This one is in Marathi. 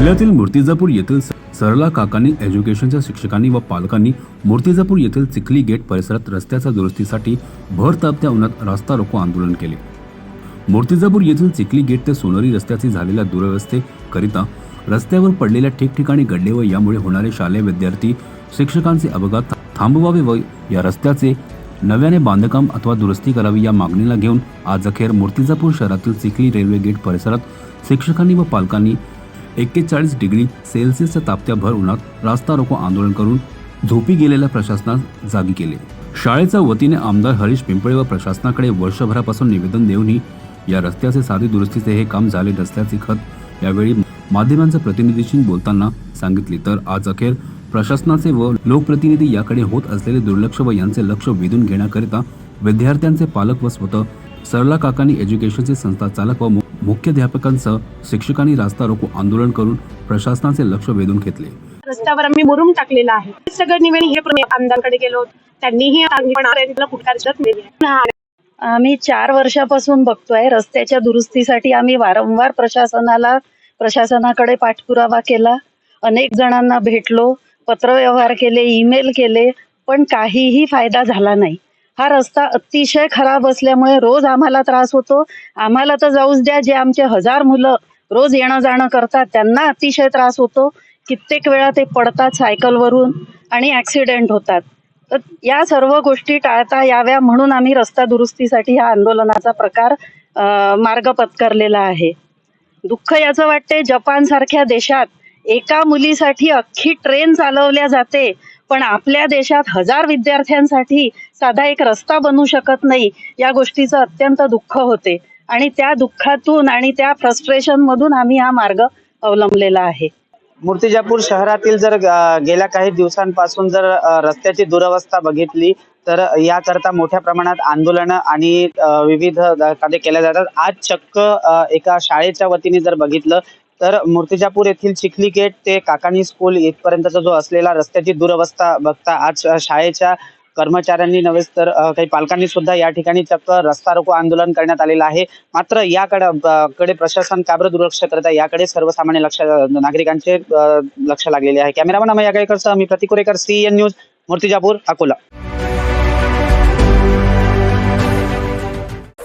जिल्ह्यातील मूर्तिजापूर येथील सरला काकानी एज्युकेशनच्या शिक्षकांनी व पालकांनी मूर्तिजापूर येथील चिखली गेट परिसरात रस्त्याच्या दुरुस्तीसाठी भर तापत्या उन्हात रास्ता रोको आंदोलन केले. मूर्तिजापूर येथील चिखली गेट ते सोनरी रस्त्याची झालेल्या दुरवस्थेकरिता रस्त्यावर पडलेल्या ठिकठिकाणी गड्डे व यामुळे होणारे शालेय विद्यार्थी शिक्षकांचे अपघात थांबवावे व या रस्त्याचे नव्याने बांधकाम अथवा दुरुस्ती करावी या मागणीला घेऊन आज अखेर मूर्तिजापूर शहरातील चिखली रेल्वे गेट परिसरात शिक्षकांनी व पालकांनी एक्केचाळीस डिग्री सेल्सिअसच्या तापत्या भर उन्हात रास्ता रोको आंदोलन करून झोपी गेलेल्या प्रशासनास जागी केले. शाळेच्या वतीने आमदार हरीश पिंपळे व प्रशासनाकडे वर्षभरापासून निवेदन देऊनही या रस्त्याचे साधी दुरुस्तीचे हे काम झाले नसल्याचे खत यावेळी माध्यमांच्या प्रतिनिधीशी बोलताना सांगितले. तर आज अखेर प्रशासनाचे व लोकप्रतिनिधी याकडे होत असलेले दुर्लक्ष व यांचे लक्ष वेधून घेण्याकरिता विद्यार्थ्यांचे पालक व स्वतः सरला काकानी एज्युकेशनचे संस्था चालक व मुख्याध्यापकांसह शिक्षकांनी रास्ता रोको आंदोलन करून प्रशासनाचे लक्ष वेधून घेतले. रस्त्यावर आम्ही मुरुम टाकलेला आहे. हे सगळं निवेदन हे आमदारांकडे गेलो त्यांनीही आम्ही चार वर्षापासून बघतोय. रस्त्याच्या दुरुस्तीसाठी आम्ही वारंवार प्रशासनाला प्रशासनाकडे पाठपुरावा केला. अनेक जणांना भेटलो. पत्रव्यवहार केले ईमेल केले. पण काहीही फायदा झाला नाही. हा रस्ता अतिशय खराब असल्यामुळे रोज आम्हाला त्रास होतो. आम्हाला तर जाऊच द्या जे आमचे हजार मुलं रोज येणं जाणं करतात त्यांना अतिशय त्रास होतो. कित्येक वेळा ते पडतात सायकलवरून आणि ॲक्सिडेंट होतात. तर या सर्व गोष्टी टाळता याव्या म्हणून आम्ही रस्ता दुरुस्तीसाठी हा आंदोलनाचा प्रकार मार्ग पत्करलेला आहे. दुःख याचं वाटते जपान सारख्या देशात एका मुलीसाठी अख्खी ट्रेन चालवल्या जाते. पण आपल्या देशात हजार विद्यार्थ्यांसाठी साधा एक रस्ता बनू शकत नाही या गोष्टीचं अत्यंत दुःख होते. आणि त्या दुःखातून आणि त्या फ्रस्ट्रेशन मधून आम्ही हा मार्ग अवलंबलेला आहे. मूर्तिजापूर शहरातील जर गेल्या काही दिवसांपासून जर रस्त्याची दुरवस्था बघितली तर याकरता मोठ्या प्रमाणात आंदोलनं आणि विविध कार्य केल्या जातात. आज चक्क एका शाळेच्या वतीने जर बघितलं तर मूर्तिजापूर येथील चिखली गेट ते काकानी स्कूल इथपर्यंतचा जो असलेला रस्त्याची दुरवस्था बघता आज शाळेच्या कर्मचाऱ्यांनी नव्हे तर काही पालकांनी सुद्धा या ठिकाणी चक्क रस्ता रोको आंदोलन करण्यात आलेलं आहे. मात्र याकडे कडे प्रशासन का बरं दुर्लक्ष करत आहे? याकडे सर्वसामान्य लक्ष नागरिकांचे लक्ष लागलेले आहे. कॅमेरामन अमय यागळेकर मी Pratikurekar CN news Murtijapur Akola.